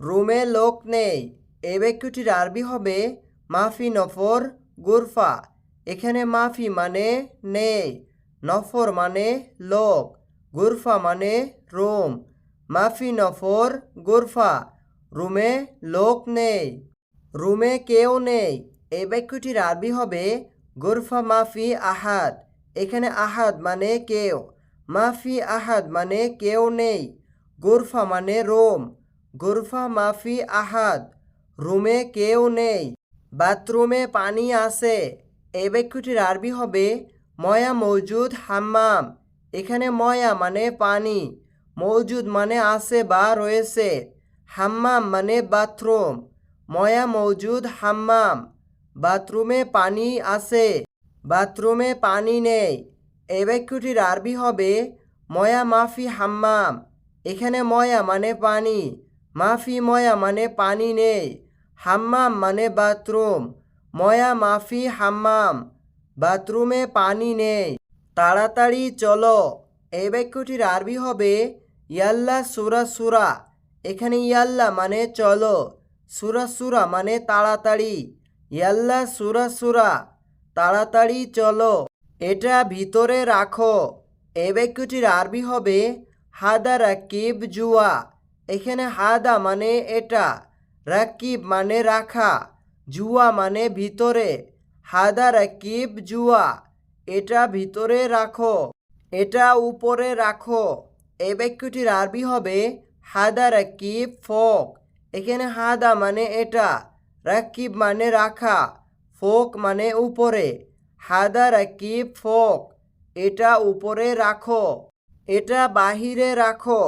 রুমে লোক নেই। এই বাক্যটির আরবি হবে মাফি নফর গুরফা। এখানে মাফি মানে নেই, নফর মানে লোক, গুরফা মানে রুম। মাফি নফর গুরফা, রুমে লোক নেই। রুমে কেউ নেই। এই বাক্যটির আরবি হবে গুরফা মাফি আহাদ। এখানে আহাদ মানে কেউ, মাফি আহাদ মানে কেউ নেই, গুরফা মানে রোম। গুরফা মাফি আহাদ। রুমে কেউ নেই। বাথরুমে পানি আছে। এই বাক্যটির আরবি হবে, ময়া মৌজুদ হাম্মাম। এখানে ময়া মানে পানি, মৌজুদ মানে আছে বা রয়েছে। হাম্মাম মানে বাথরুম, ময়া মৌজুদ হাম্মাম। বাথরুমে পানি আছে, বাথরুমে পানি নেই। এই বাক্যটির আরবি হবে, ময়া মাফি হাম্মাম। এখানে ময়া মানে পানি মাফি ময়া মানে পানি নেই। হাম্মাম মানে বাথরুম। ময়া মাফি হাম্মাম। বাথরুমে পানি নেই। তাড়াতাড়ি চলো। এই বাক্যটির আরবি হবে ইয়াল্লা সুরা সুরা। এখানে ইয়াল্লা মানে চলো। সুরা সুরা মানে তাড়াতাড়ি। ইয়াল্লা সুরা সুরা। তাড়াতাড়ি চলো। এটা ভিতরে রাখো। এই বাক্যটির আরবি হবে হাদা রাকিব জুয়া এখানে হাদা মানে এটা, রাকিব মানে রাখা, জুয়া মানে ভিতরে, হাদা রাকিব জুয়া, এটা ভিতরে রাখো, এটা উপরে রাখো। এই বাক্যটির আরবি হবে হাদা রাকিব ফোক। এখানে হাদা মানে এটা, রাকিব মানে রাখা, ফোক মানে উপরে, হাদা রাকিব ফোক, এটা উপরে রাখো, এটা বাহিরে রাখো।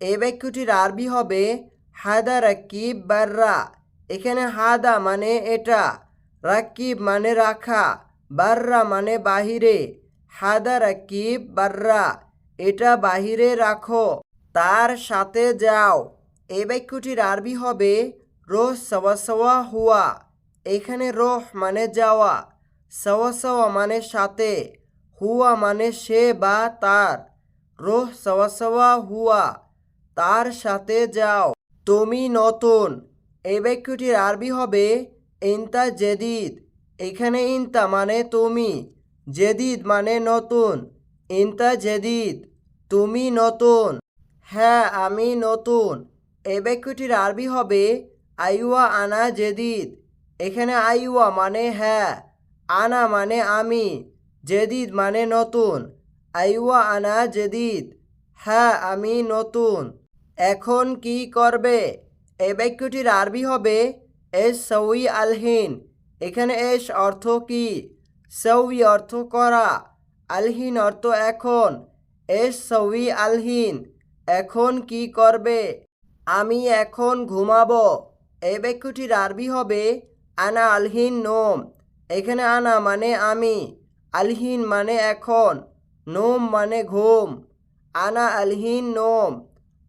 এই বাক্যটির আরবি হবে হাদা রাকিব বাররা। এখানে হাদা মানে এটা, রাকিব মানে রাখা, বাররা মানে বাহিরে হাদা রাকিব বাররা, এটা বাহিরে রাখো, তার সাথে যাও। এই বাক্যটির আরবি হবে রোহ সওয়া হুয়া। এখানে রোহ মানে যাওয়া, সওয়া মানে সাথে, হুয়া মানে সে বা তার। রোহ সওয়া হুয়া তার সাথে যাও। তুমি নতুন। এই বাক্যটির আরবি হবে ইনতা জেদিদ। এখানে ইনতা মানে তুমি। জেদিদ মানে নতুন। ইনতা জেদিদ, তুমি নতুন। হ্যাঁ আমি নতুন। এই বাক্যটির আরবি হবে আইওয়া আনা জেদিদ। এখানে আইওয়া মানে হ্যাঁ আনা মানে আমি। জেদিদ মানে নতুন। আইওয়া আনা জেদিদ হ্যাঁ আমি নতুন। এখন কি করবে? এই বাক্যটির আরবি হবে এস সউই আলহিন এখানে এস অর্থ কি? সৌই অর্থ করা। আলহিন অর্থ এখন। এস সউই আলহিন এখন কি করবে? আমি এখন ঘুমাবো। এই বাক্যটির আরবি হবে আনা আলহিন নোম। এখানে আনা মানে আমি। আলহিন মানে এখন। নোম মানে ঘুম। আনা আলহিন নোম।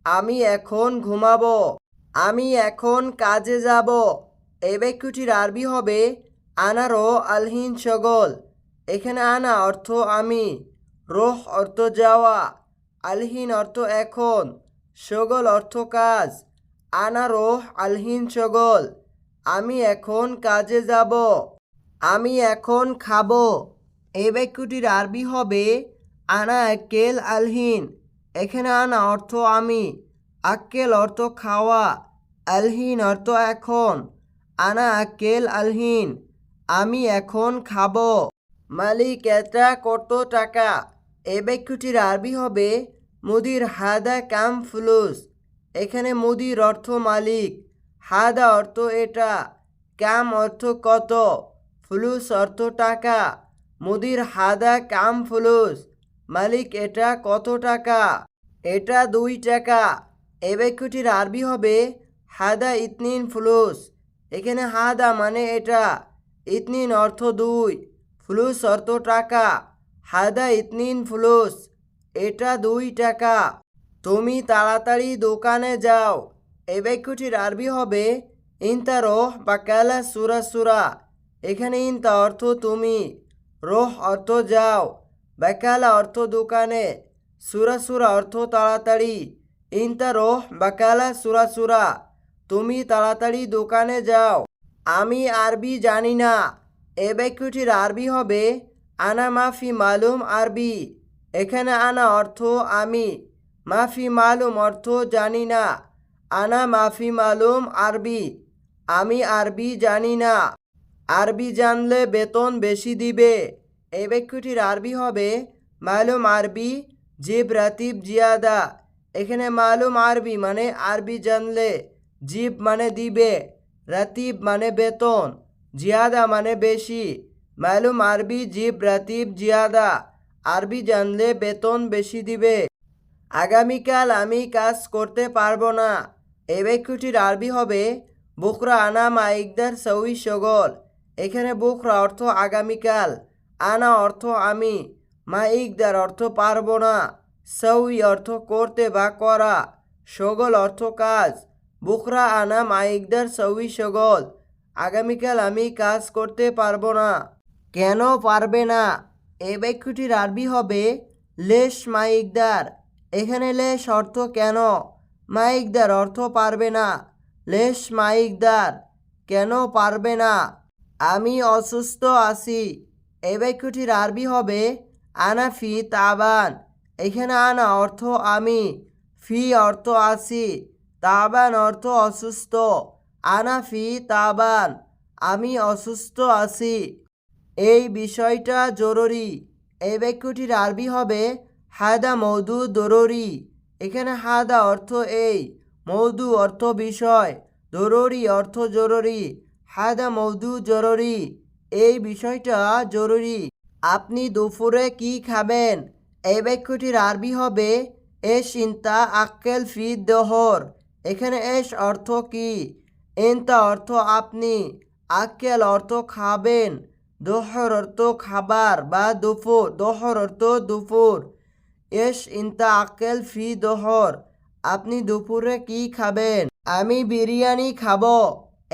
আমি এখন ঘুমাবো। আমি এখন কাজে যাব। এই বাক্যটির আরবি হবে আনারো আলহিন সগল। এখানে আনা অর্থ আমি। রোহ অর্থ যাওয়া। আলহিন অর্থ এখন। সগল অর্থ কাজ। আনা রোহ আলহিন সগল। আমি এখন কাজে যাব। আমি এখন খাব। এই বাক্যটির আরবি হবে আনা একেল আলহিন। এখানে আনা অর্থ আমি। আক্কেল অর্থ খাওয়া, আলহীন অর্থ এখন। আনা আক্কেল, আলহীন, আমি এখন খাব। মালিক, এটা কত টাকা? এই বাক্যটির আরবি হবে, মুদির হাদা কাম ফুলুস। এখানে মুদির অর্থ মালিক, হাদা অর্থ এটা, কাম অর্থ কত? ফুলুস অর্থ টাকা, মুদির হাদা কাম ফুলুস। মালিক, এটা কত টাকা? এটা দুই টাকা। এই বাক্যটির আরবি হবে হাদা ইতনিন ফুলুস। এখানে হাদা মানে এটা। ইতনিন অর্থ দুই, ফুলুস অর্থ টাকা। হাদা ইতনিন ফুলুস, এটা দুই টাকা। তুমি তাড়াতাড়ি দোকানে যাও। এই বাক্যটির আরবি হবে ইনতা রোহ বাকালা সুরা সুরা। এখানে ইনতা অর্থ তুমি, রোহ অর্থ যাও বাকালা অর্থ দোকানে। সুরা সুরা অর্থ তাড়াতাড়ি। ইনতা রোহ বাকালা সুরা সুরা। তুমি তাড়াতাড়ি দোকানে যাও। আমি আরবি জানি না। এ আরবি হবে, আনা মাফি মালুম আরবি। এখানে আনা অর্থ আমি, মাফি মালুম অর্থ জানি না। আনা মাফি মালুম আরবি, আমি আরবি জানি না। আরবি জানলে বেতন বেশি দিবে। এই আরবি হবে, মালুম আরবি জিব রাতিব জিয়াদা, এখানে মালুম আরবি মানে আরবি জানলে জিব মানে দিবে, রাতিব মানে বেতন, জিয়াদা মানে বেশি। মালুম আরবি জিব, রাতিব জিয়াদা, আরবি জানলে বেতন বেশি দিবে। আগামীকাল আমি কাজ করতে পারব না। এই আরবি হবে বুকরা আনা মাইকদার সউই সগল। এখানে বুকরা অর্থ আগামীকাল, আনা অর্থ আমি। মাইকদার অর্থ পারব না। সৌই অর্থ করতে বা করা। সগল অর্থ কাজ। বুকরা আনা মাইকদার সউই সগল। আগামীকাল আমি কাজ করতে পারব না। কেন পারবে না? এই বাক্যটির আরবি হবে, লেশ মাইকদার। এখানে লেশ অর্থ কেন? মাইকদার অর্থ পারবে না। লেশ মাইকদার। কেন পারবে না? আমি অসুস্থ আছি। এই বাক্যটির আরবি হবে আনা ফি তাবান। এখানে আনা অর্থ আমি, ফি অর্থ আছি, তাবান অর্থ অসুস্থ। আনা ফি তাবান, আমি অসুস্থ আছি। এই বিষয়টা জরুরি। এই বাক্যটির আরবি হবে হায়দা মৌদু দরুরি। এখানে হাদা অর্থ এই, মৌদু অর্থ বিষয়, দরুরি অর্থ জরুরি। হায়দা মৌদু জরুরি। এই বিষয়টা জরুরি। আপনি দুপুরে কি খাবেন? এই বাক্যটির আরবি হবে এস ইন্তা আক্কেল ফি দহর। এখানে এস অর্থ কি? ইন্তা অর্থ আপনি। আক্কেল অর্থ খাবেন। দোহর অর্থ খাবার বা দুপুর। দোহর অর্থ দুপুর। এস ইন্তা আক্কেল ফি দোহর। আপনি দুপুরে কি খাবেন? আমি বিরিয়ানি খাব।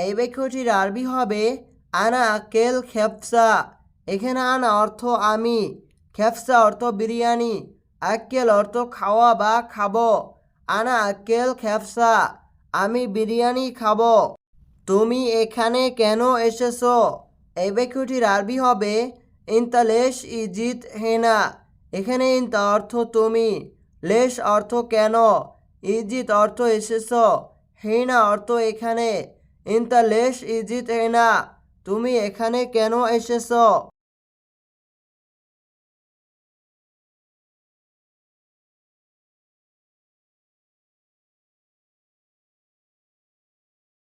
এই বাক্যটির আরবি হবে, আনা আক্কেল খেপসা। এখানে আনা অর্থ আমি, খেপসা অর্থ বিরিয়ানি, আক্কেল অর্থ খাওয়া বা খাব। আনা আক্কেল, খেপসা, আমি বিরিয়ানি খাব। তুমি এখানে কেন এসেছ? এই বাক্যটির আরবি হবে ইনতা লেশ ইজিত হেনা। এখানে ইনতা অর্থ তুমি, লেশ অর্থ কেন? ইজিত অর্থ এসেছ, হেনা অর্থ এখানে ইনতা লেশ ইজিত হেনা। তুমি এখানে কেন এসেছ?